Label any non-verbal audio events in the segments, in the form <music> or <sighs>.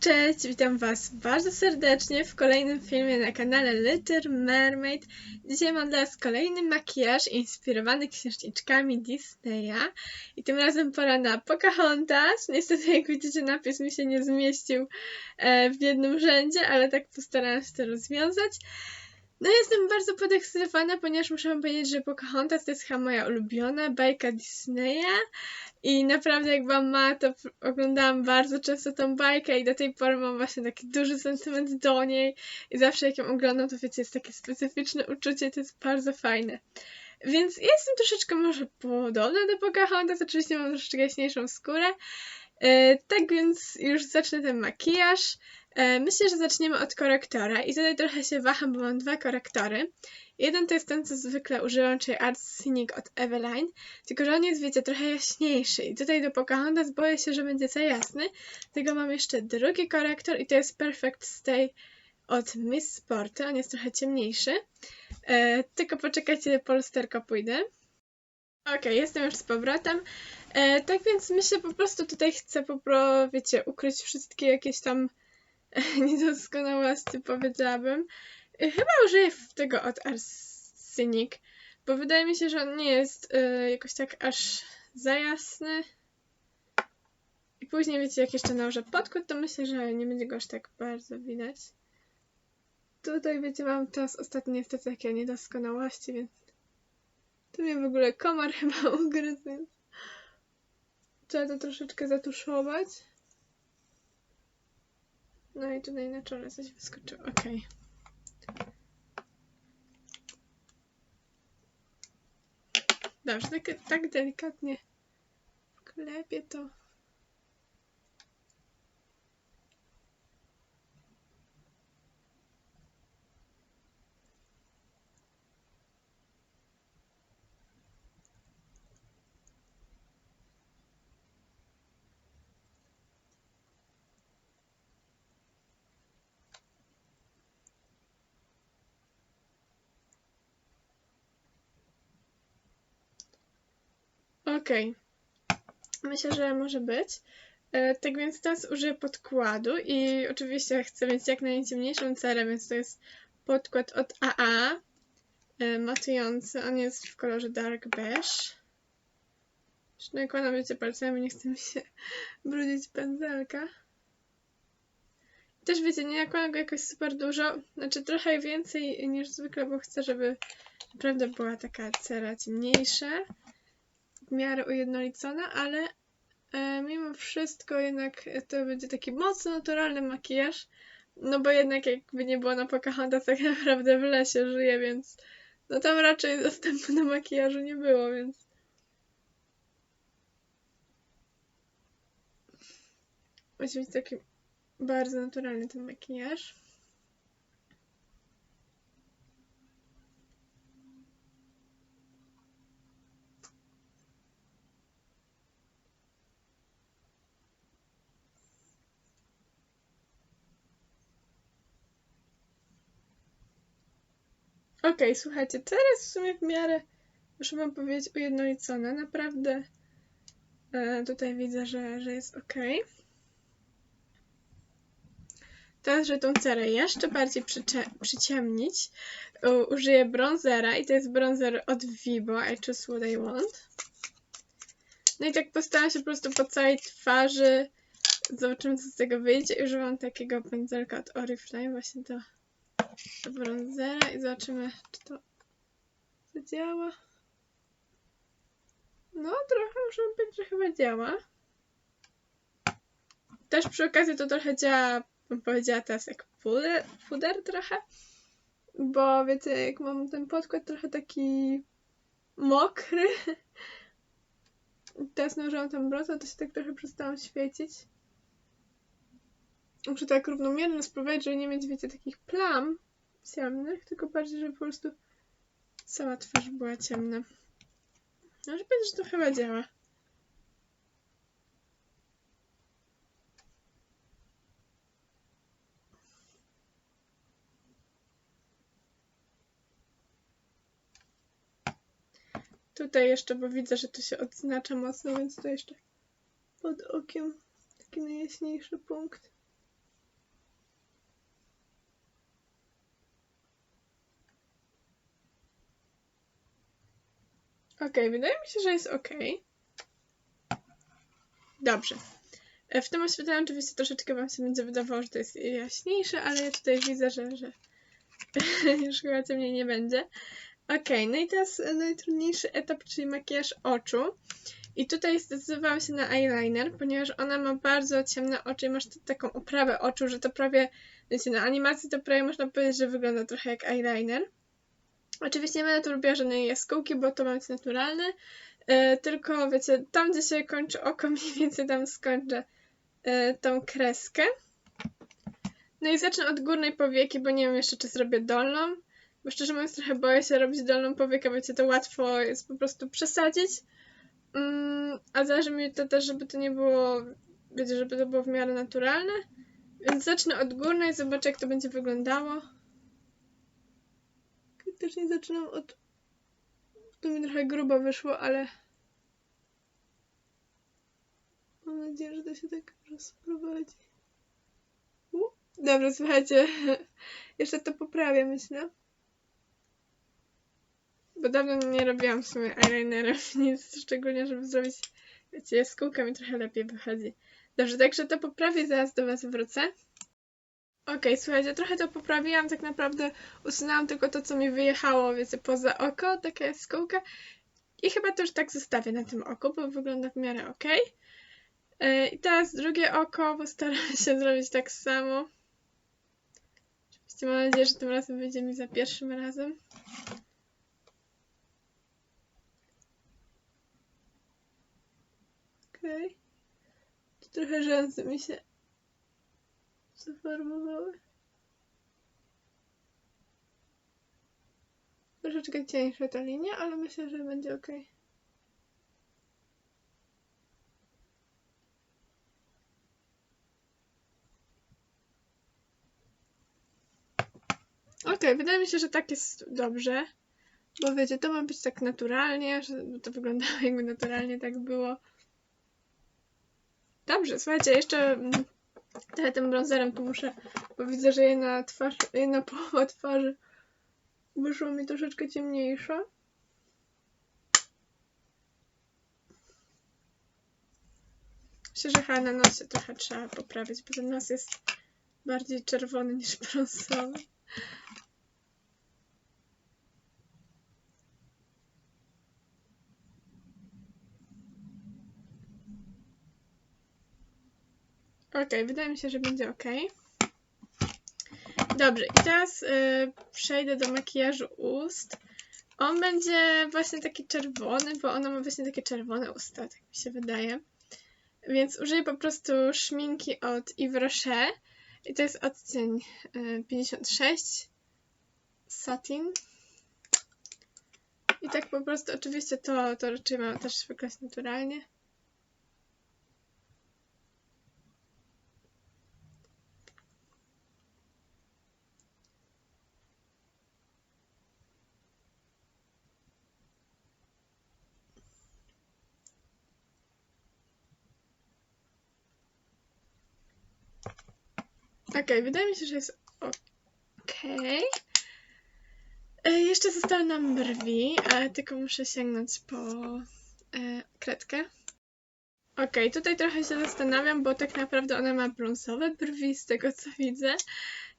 Cześć, witam Was bardzo serdecznie w kolejnym filmie na kanale Little Mermaid. Dzisiaj mam dla Was kolejny makijaż inspirowany księżniczkami Disneya i tym razem pora na Pocahontas. Niestety jak widzicie napis mi się nie zmieścił e, w jednym rzędzie, ale tak postarałam się to rozwiązać. No jestem bardzo podekscytowana, ponieważ muszę wam powiedzieć, że Pocahontas to jest chyba moja ulubiona bajka Disneya i naprawdę jak wam ma, to oglądałam bardzo często tą bajkę i do tej pory mam właśnie taki duży sentyment do niej i zawsze jak ją oglądam, to wiecie, jest takie specyficzne uczucie, to jest bardzo fajne. Więc jestem troszeczkę może podobna do Pocahontas, oczywiście mam troszeczkę jaśniejszą skórę, e, tak więc już zacznę ten makijaż. E, myślę, że zaczniemy od korektora i tutaj trochę się waham, bo mam dwa korektory. Jeden to jest ten, co zwykle używam, czyli Art Scenic od Eveline, tylko że on jest, wiecie, trochę jaśniejszy i tutaj do Pocahontas boję się, że będzie za jasny, Tego mam jeszcze drugi korektor i to jest Perfect Stay od Miss Sporty, on jest trochę ciemniejszy. E, tylko poczekajcie, po lusterko pójdę. Ok, jestem już z powrotem. E, tak więc myślę po prostu tutaj chcę po prostu, wiecie, ukryć wszystkie jakieś tam <laughs> niedoskonałości, powiedziałabym. Y, chyba użyję tego od Arsenic, bo wydaje mi się, że on nie jest y, jakoś tak aż za jasny. I później, wiecie, jak jeszcze nałożę podkład, to myślę, że nie będzie go aż tak bardzo widać. Tutaj, wiecie, mam teraz ostatnie niestety takie niedoskonałości, więc tu mnie w ogóle komar <laughs> chyba ugryzł, więc trzeba to troszeczkę zatuszować. No i tutaj na czole coś wyskoczyło. Ok. Dobrze, tak, tak delikatnie wklepię to. Okej. Myślę, że może być. E, tak więc teraz użyję podkładu i oczywiście chcę mieć jak najciemniejszą cerę, więc to jest podkład od AA e, matujący. On jest w kolorze dark beige. Już nakładam, wiecie, palcami, nie chcę mi się <laughs> brudzić pędzelka. Też wiecie, nie nakładam go jakoś super dużo, znaczy trochę więcej niż zwykle, bo chcę, żeby naprawdę była taka cera ciemniejsza w miarę ujednolicona, ale e, mimo wszystko jednak to będzie taki mocno naturalny makijaż, no bo jednak jakby nie było na Pocahontas tak naprawdę w lesie żyje, więc no tam raczej dostępu do makijażu nie było, więc musi być taki bardzo naturalny ten makijaż. Okej, okay, słuchajcie, teraz w sumie w miarę, muszę wam powiedzieć, ujednolicone. Naprawdę e, tutaj widzę, że, że jest ok. Teraz, żeby tą cerę jeszcze bardziej przyciemnić, użyję bronzera i to jest bronzer od Vibo, I Choose What I Want. No i tak postaram się po prostu po całej twarzy, zobaczymy co z tego wyjdzie używam takiego pędzelka od Oriflame właśnie do bronzera i zobaczymy, czy to zadziała. No, trochę muszę powiedzieć, że chyba działa. Też przy okazji to trochę działa, bym powiedziała teraz jak puder, puder trochę. Bo wiecie, jak mam ten podkład trochę taki mokry. <laughs> Teraz nałożyłam tam brązę, to się tak trochę przestałam świecić. Muszę tak równomiernie spróbować, żeby nie mieć, wiecie, takich plam ciemnych, tylko bardziej, żeby po prostu cała twarz była ciemna. Powiedzieć, że to chyba działa. Tutaj jeszcze, bo widzę, że to się odznacza mocno, więc to jeszcze pod okiem taki najjaśniejszy punkt. Okej, wydaje mi się, że jest ok. Dobrze. E, W tym oświetleniu oczywiście troszeczkę Wam się będzie wydawało, że to jest jaśniejsze, ale ja tutaj widzę, że, że <laughs> już chyba ciemniej nie będzie. Okej, no i teraz e, najtrudniejszy etap, czyli makijaż oczu. I tutaj zdecydowałam się na eyeliner, ponieważ ona ma bardzo ciemne oczy i masz taką oprawę oczu, że to prawie, wiecie, na animacji to prawie można powiedzieć, że wygląda trochę jak eyeliner. Oczywiście nie będę tu robiła żadnej jaskółki, bo to ma być naturalne, e, tylko wiecie, tam gdzie się kończy oko, <laughs> mniej więcej tam skończę e, tą kreskę. No i zacznę od górnej powieki, bo nie wiem jeszcze, czy zrobię dolną, bo szczerze mówiąc trochę boję się robić dolną powiekę, wiecie, to łatwo jest po prostu przesadzić. Mm, a zależy mi to też, żeby to nie było, wiecie, żeby to było w miarę naturalne. Więc zacznę od górnej, zobaczę jak to będzie wyglądało. Też nie zaczynam od... To mi trochę grubo wyszło, ale... Mam nadzieję, że to się tak rozprowadzi. U, Dobra, słuchajcie. <laughs> Jeszcze to poprawię, myślę. Bo dawno nie robiłam w sumie eyelinerem nic, <laughs> szczególnie żeby zrobić, wiecie, jaskółka mi trochę lepiej wychodzi. Dobrze, także to poprawię, zaraz do Was wrócę. Okej, słuchajcie, trochę to poprawiłam, tak naprawdę usunęłam tylko to, co mi wyjechało, wiecie, poza oko, taka jaskółka. I chyba to już tak zostawię na tym oku, bo wygląda w miarę ok. I teraz drugie oko, postaram się <laughs> zrobić tak samo. Oczywiście mam nadzieję, że tym razem wyjdzie mi za pierwszym razem. Okej. Okay. Trochę rzęsy mi się zaformowały. Troszeczkę cieńsza ta linia, ale myślę, że będzie ok. Ok, wydaje mi się, że tak jest dobrze. Bo wiecie, to ma być tak naturalnie, że to wyglądało jakby naturalnie tak było. Dobrze, słuchajcie, jeszcze mm, trochę tym bronzerem tu muszę, bo widzę, że jedna twarz, jedna <laughs> połowa twarzy wyszła mi troszeczkę ciemniejsza. Myślę, że chyba na nosie trochę trzeba poprawić, bo ten nos jest bardziej czerwony niż brązowy. Ok, wydaje mi się, że będzie ok. Dobrze, i teraz y, przejdę do makijażu ust. On będzie właśnie taki czerwony, bo ona ma właśnie takie czerwone usta, tak mi się wydaje. Więc użyję po prostu szminki od Yves Rocher. I to jest odcień y, 56 Satin. I tak po prostu, oczywiście to, to raczej ma też wyglądać naturalnie. Okej, okay, wydaje mi się, że jest okej. Okay. Jeszcze zostały nam brwi, ale tylko muszę sięgnąć po e, kredkę. Okej, okay, tutaj trochę się zastanawiam, bo tak naprawdę ona ma brązowe brwi z tego co widzę,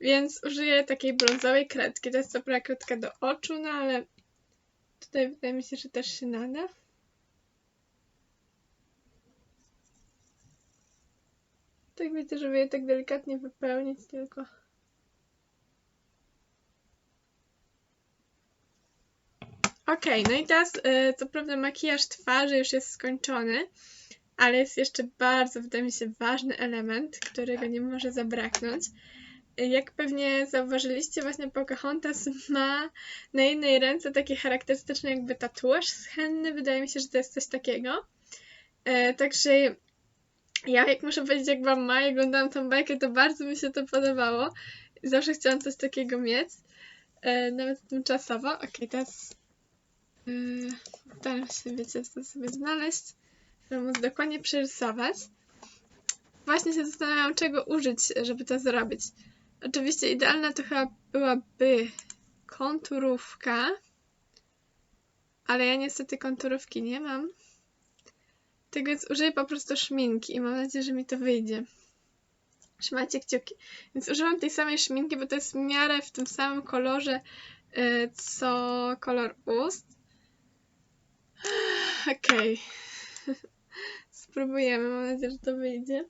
więc użyję takiej brązowej kredki. To jest dobra kredka do oczu, no ale tutaj wydaje mi się, że też się nada. Tak wiecie, żeby je tak delikatnie wypełnić tylko. Ok, no i teraz y, co prawda makijaż twarzy już jest skończony, ale jest jeszcze bardzo, wydaje mi się, ważny element, którego nie może zabraknąć. Jak pewnie zauważyliście, właśnie Pocahontas ma na jednej ręce taki charakterystyczny jakby tatuaż z henny. Wydaje mi się, że to jest coś takiego. E, także ja, jak muszę powiedzieć, jak wam ma, jak oglądałam tą bajkę, to bardzo mi się to podobało. Zawsze chciałam coś takiego mieć. E, nawet tymczasowo. Ok, teraz e, się, wiecie, to sobie znaleźć, żeby móc dokładnie przerysować. Właśnie się zastanawiam, czego użyć, żeby to zrobić. Oczywiście idealna to chyba byłaby konturówka, ale ja niestety konturówki nie mam. Tego więc użyję po prostu szminki i mam nadzieję, że mi to wyjdzie. Trzymajcie kciuki. Więc używam tej samej szminki, bo to jest w miarę w tym samym kolorze, y, co kolor ust. <sighs> Okej. <laughs> Spróbujemy, mam nadzieję, że to wyjdzie.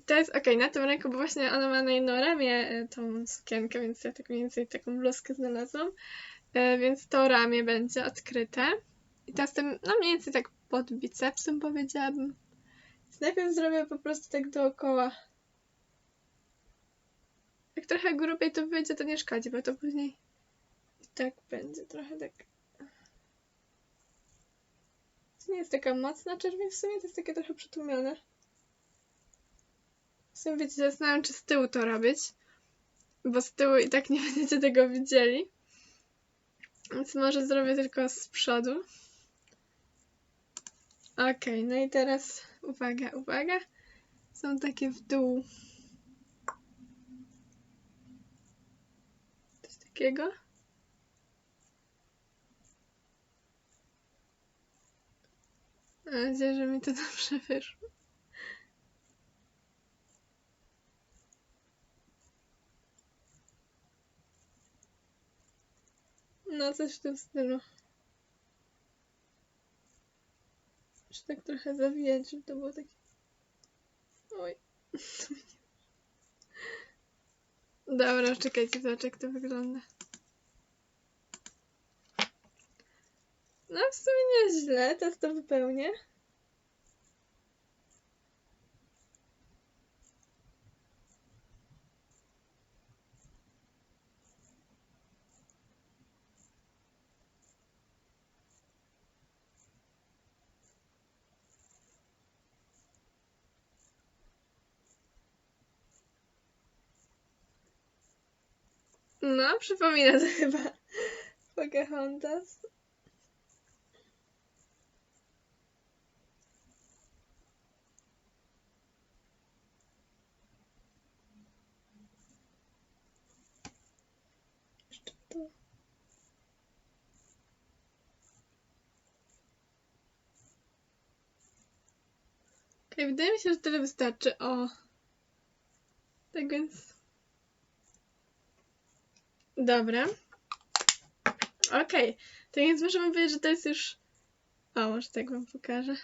I to jest ok, na tym ręku, bo właśnie ona ma na jedno ramię y, tą sukienkę, więc ja tak mniej więcej taką bluzkę znalazłam. Y, Więc to ramię będzie odkryte. I teraz tym, no mniej więcej tak pod bicepsem powiedziałabym. Więc najpierw zrobię po prostu tak dookoła. Jak trochę grubiej to wyjdzie, to nie szkodzi, bo to później i tak będzie trochę tak. To nie jest taka mocna czerwień w sumie, to jest takie trochę przytłumione. W sumie wiecie, zastanawiam czy z tyłu to robić, bo z tyłu i tak nie <laughs> będziecie tego widzieli. Więc może zrobię tylko z przodu. Okej, no i teraz uwaga, uwaga. Są takie w dół. Coś takiego. Mam nadzieję, że mi to <laughs> dobrze wyszło. No, coś w tym stylu. Muszę tak trochę zawijać, żeby to było takie... Oj. Dobra, czekajcie, zobacz jak to wygląda. No w sumie nieźle, teraz to wypełnię. No, przypomina to <laughs> chyba Pocahontas. Jeszcze to. Okej, wydaje mi się, że tyle wystarczy. O. Tak więc. Dobra. Okej, to więc możemy powiedzieć, że to jest już. O, może tak wam pokażę.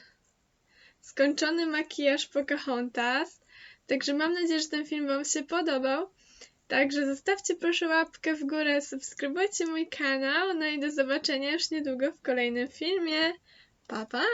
Skończony makijaż Pocahontas. Także mam nadzieję, że ten film wam się podobał. Także zostawcie proszę łapkę w górę, subskrybujcie mój kanał. No i do zobaczenia już niedługo w kolejnym filmie. Pa pa!